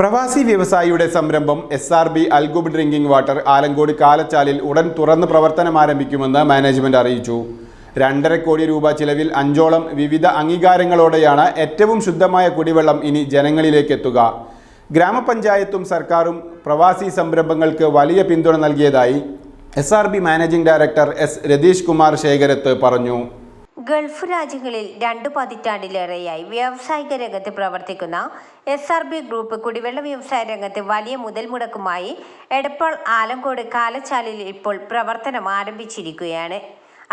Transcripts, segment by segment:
പ്രവാസി വ്യവസായിയുടെ സംരംഭം എസ് ആർ ബി അൽഗുബ് ഡ്രിങ്കിംഗ് വാട്ടർ ആലങ്കോട് കാലച്ചാലിൽ ഉടൻ തുറന്ന് പ്രവർത്തനം ആരംഭിക്കുമെന്ന് മാനേജ്മെന്റ് അറിയിച്ചു. രണ്ടര കോടി രൂപ ചിലവിൽ അഞ്ചോളം വിവിധ അംഗീകാരങ്ങളോടെയാണ് ഏറ്റവും ശുദ്ധമായ കുടിവെള്ളം ഇനി ജനങ്ങളിലേക്ക് എത്തുക. ഗ്രാമപഞ്ചായത്തും സർക്കാരും പ്രവാസി സംരംഭങ്ങൾക്ക് വലിയ പിന്തുണ നൽകിയതായി S managing director S Ratheesh Kumar ശേഖരത്ത് പറഞ്ഞു. ഗൾഫ് രാജ്യങ്ങളിൽ രണ്ടു പതിറ്റാണ്ടിലേറെയായി വ്യാവസായിക രംഗത്ത് പ്രവർത്തിക്കുന്ന എസ് ആർ ബി ഗ്രൂപ്പ് കുടിവെള്ള വ്യവസായ രംഗത്ത് വലിയ മുതൽ മുടക്കുമായി എടപ്പാൾ ആലങ്കോട് കാലച്ചാലിൽ ഇപ്പോൾ പ്രവർത്തനം ആരംഭിച്ചിരിക്കുകയാണ്.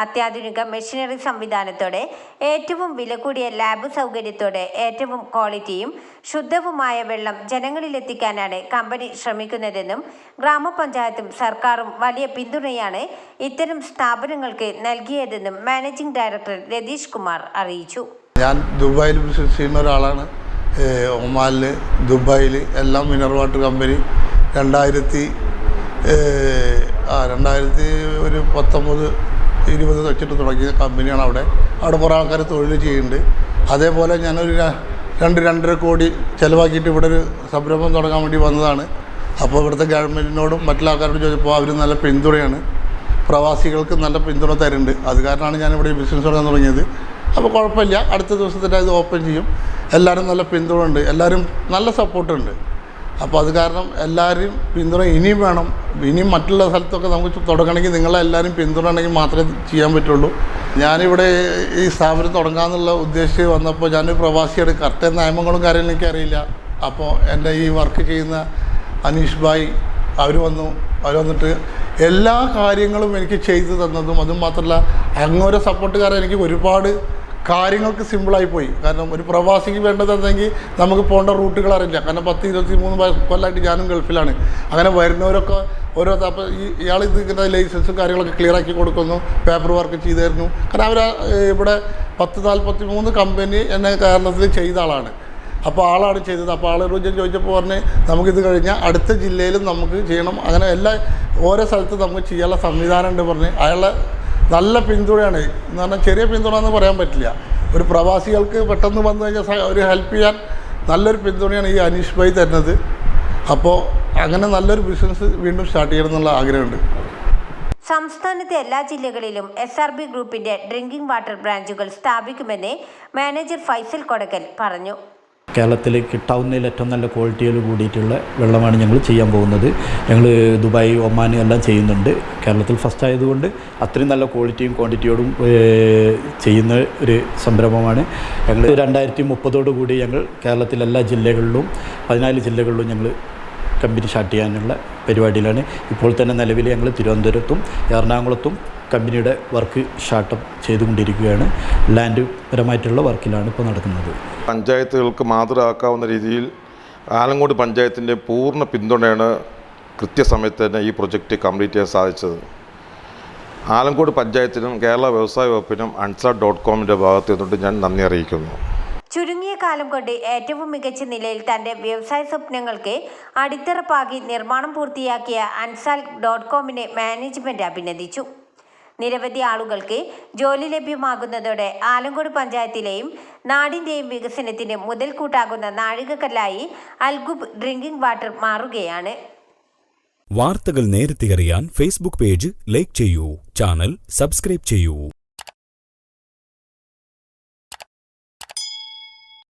അത്യാധുനിക മെഷീനറി സംവിധാനത്തോടെ ഏറ്റവും വില കൂടിയ ലാബ് സൗകര്യത്തോടെ ഏറ്റവും ക്വാളിറ്റിയും ശുദ്ധവുമായ വെള്ളം ജനങ്ങളിലെത്തിക്കാനാണ് കമ്പനി ശ്രമിക്കുന്നതെന്നും ഗ്രാമപഞ്ചായത്തും സർക്കാരും വലിയ പിന്തുണയാണ് ഇത്തരം സ്ഥാപനങ്ങൾക്ക് നൽകിയതെന്നും മാനേജിംഗ് ഡയറക്ടർ രതീഷ് കുമാർ അറിയിച്ചു. ഞാൻ ദുബായിൽ ബിസിനസ് ചെയ്യുന്ന ഒരാളാണ് ഒമാനിൽ ദുബായിൽ എല്ലാം മിനറൽ വാട്ടർ കമ്പനി. രണ്ടായിരത്തി ആ രണ്ടായിരത്തി ഒരു പത്തൊമ്പത് ഇരുപത് വെച്ചിട്ട് തുടങ്ങിയ കമ്പനിയാണ് അവിടെ. അവിടെ കുറേ ആൾക്കാർ തൊഴിൽ ചെയ്യുന്നുണ്ട്. അതേപോലെ ഞാനൊരു രണ്ട് രണ്ടര കോടി ചിലവാക്കിയിട്ട് ഇവിടെ ഒരു സംരംഭം തുടങ്ങാൻ വേണ്ടി വന്നതാണ്. അപ്പോൾ ഇവിടുത്തെ ഗവൺമെന്റിനോടും മറ്റുള്ള ചോദിച്ചപ്പോൾ അവർ നല്ല പിന്തുണയാണ്. പ്രവാസികൾക്ക് നല്ല പിന്തുണ തരുന്നുണ്ട്. അത് കാരണമാണ് ഞാനിവിടെ ബിസിനസ് തുടങ്ങാൻ തുടങ്ങിയത്. അപ്പോൾ കുഴപ്പമില്ല. അടുത്ത ദിവസത്തിന്റെ ഇത് ഓപ്പൺ ചെയ്യും. എല്ലാവരും നല്ല പിന്തുണ ഉണ്ട്. എല്ലാവരും നല്ല സപ്പോർട്ടുണ്ട് അപ്പോൾ അത് കാരണം എല്ലാവരും പിന്തുണ ഇനിയും വേണം. ഇനിയും മറ്റുള്ള സ്ഥലത്തൊക്കെ നമുക്ക് തുടങ്ങണമെങ്കിൽ നിങ്ങളെല്ലാവരും പിന്തുണയണമെങ്കിൽ മാത്രമേ ചെയ്യാൻ പറ്റുള്ളൂ. ഞാനിവിടെ ഈ സ്ഥാപനം തുടങ്ങാമെന്നുള്ള ഉദ്ദേശിച്ച് വന്നപ്പോൾ ഞാനൊരു പ്രവാസിയാണ്. കറക്റ്റ് നിയമങ്ങളും കാര്യങ്ങളും എനിക്കറിയില്ല അപ്പോൾ എന്റെ ഈ വർക്ക് ചെയ്യുന്ന അനീഷ് ഭായ് അവർ വന്നു. അവർ വന്നിട്ട് എല്ലാ കാര്യങ്ങളും എനിക്ക് ചെയ്തു തന്നതും അതും മാത്രമല്ല അങ്ങോരോ സപ്പോർട്ടുകാരെ എനിക്ക് ഒരുപാട് കാര്യങ്ങൾക്ക് സിമ്പിളായി പോയി. കാരണം ഒരു പ്രവാസിക്ക് വേണ്ടതെങ്കിൽ നമുക്ക് പോകേണ്ട റൂട്ടുകൾ അറിയില്ല. കാരണം പത്ത് ഇരുപത്തി മൂന്ന് കൊല്ലമായിട്ട് ഞാനും ഗൾഫിലാണ്. അങ്ങനെ വരുന്നവരൊക്കെ ഓരോ അപ്പോൾ ഈ ഇയാൾ ഇത് ഇങ്ങനെ ലൈസൻസും കാര്യങ്ങളൊക്കെ ക്ലിയർ ആക്കി കൊടുക്കുന്നു. പേപ്പർ വർക്ക് ചെയ്തു തരുന്നു കാരണം അവർ ഇവിടെ പത്ത് നാൽപ്പത്തി മൂന്ന് കമ്പനി എന്നെ കാരണത്തിൽ ചെയ്ത ആളാണ്. അപ്പോൾ ആളാണ് ചെയ്തത്. അപ്പോൾ ആളെ ഞാൻ ചോദിച്ചപ്പോൾ പറഞ്ഞ് നമുക്കിത് കഴിഞ്ഞാൽ അടുത്ത ജില്ലയിലും നമുക്ക് ചെയ്യണം. അങ്ങനെ എല്ലാ ഓരോ സ്ഥലത്തും നമുക്ക് ചെയ്യാനുള്ള സംവിധാനം ഉണ്ട് പറഞ്ഞ്. അയാളെ നല്ല പിന്തുണയാണ്. എന്ന് പറഞ്ഞാൽ ചെറിയ പിന്തുണ എന്ന് പറയാൻ പറ്റില്ല. ഒരു പ്രവാസികൾക്ക് പെട്ടെന്ന് വന്നു കഴിഞ്ഞാൽ ഒരു ഹെൽപ്പ് ചെയ്യാൻ നല്ലൊരു പിന്തുണയാണ് ഈ അനീഷ് ഭായി തരുന്നത്. അപ്പോൾ അങ്ങനെ നല്ലൊരു ബിസിനസ് വീണ്ടും സ്റ്റാർട്ട് ചെയ്യണം എന്നുള്ള ആഗ്രഹമുണ്ട്. സംസ്ഥാനത്തെ എല്ലാ ജില്ലകളിലും എസ് ആർ ബി ഗ്രൂപ്പിന്റെ ഡ്രിങ്കിംഗ് വാട്ടർ ബ്രാഞ്ചുകൾ സ്ഥാപിക്കുമെന്ന് മാനേജർ ഫൈസൽ കൊടക്കൽ പറഞ്ഞു. കേരളത്തിൽ കിട്ടാവുന്നതിൽ ഏറ്റവും നല്ല ക്വാളിറ്റിയിൽ കൂടിയിട്ടുള്ള വെള്ളമാണ് ഞങ്ങൾ ചെയ്യാൻ പോകുന്നത്. ഞങ്ങൾ ദുബായ് ഒമാൻ എല്ലാം ചെയ്യുന്നുണ്ട്. കേരളത്തിൽ ഫസ്റ്റ് ആയതുകൊണ്ട് അത്രയും നല്ല ക്വാളിറ്റിയും ക്വാണ്ടിറ്റിയോടും ചെയ്യുന്ന ഒരു സംരംഭമാണ്. ഞങ്ങൾ രണ്ടായിരത്തി മുപ്പതോടു കൂടി ഞങ്ങൾ കേരളത്തിലെ എല്ലാ ജില്ലകളിലും പതിനാല് ജില്ലകളിലും ഞങ്ങൾ കമ്പനി സ്റ്റാർട്ട് ചെയ്യാനുള്ള പരിപാടിയിലാണ്. ഇപ്പോൾ തന്നെ നിലവിൽ ഞങ്ങൾ തിരുവനന്തപുരത്തും എറണാകുളത്തും കമ്പനിയുടെ വർക്ക് ഷാർട്ടപ്പ് ചെയ്തുകൊണ്ടിരിക്കുകയാണ്. ലാൻഡ് പരമായിട്ടുള്ള വർക്കിലാണ് ഇപ്പോൾ നടക്കുന്നത്. പഞ്ചായത്തുകൾക്ക് മാതൃകാക്കാവുന്ന രീതിയിൽ ആലങ്കോട് പഞ്ചായത്തിന്റെ പൂർണ പിന്തുണയാണ് കൃത്യസമയത്ത് തന്നെ ഈ പ്രൊജക്റ്റ് കംപ്ലീറ്റ് ചെയ്യാൻ സാധിച്ചത്. ആലങ്കോട് പഞ്ചായത്തിനും കേരള വ്യവസായ വകുപ്പിനും അൺസാ ഡോട്ട് കോമിന്റെ ഭാഗത്ത് നിന്നുകൊണ്ട് ഞാൻ നന്ദി അറിയിക്കുന്നു. ചുരുങ്ങിയ കാലം കൊണ്ട് ഏറ്റവും മികച്ച നിലയിൽ തന്റെ വ്യവസായ സ്വപ്നങ്ങൾക്ക് അടിത്തറപ്പാക്കി നിർമ്മാണം പൂർത്തിയാക്കിയ അൻസാൽ ഡോട്ട് കോമിനെ മാനേജ്മെന്റ് അഭിനന്ദിച്ചു. നിരവധി ആളുകൾക്ക് ജോലി ലഭ്യമാകുന്നതോടെ ആലങ്കോട് പഞ്ചായത്തിലെയും നാടിന്റെയും വികസനത്തിന് മുതൽക്കൂട്ടാകുന്ന നാഴികക്കല്ലായി അൽഗുബ് ഡ്രിങ്കിംഗ് വാട്ടർ മാറുകയാണ്. വാർത്തകൾ നേരത്തെ അറിയാൻ ഫേസ്ബുക്ക് പേജ് ലൈക്ക് ചെയ്യൂ ചാനൽ സബ്സ്ക്രൈബ് ചെയ്യൂ.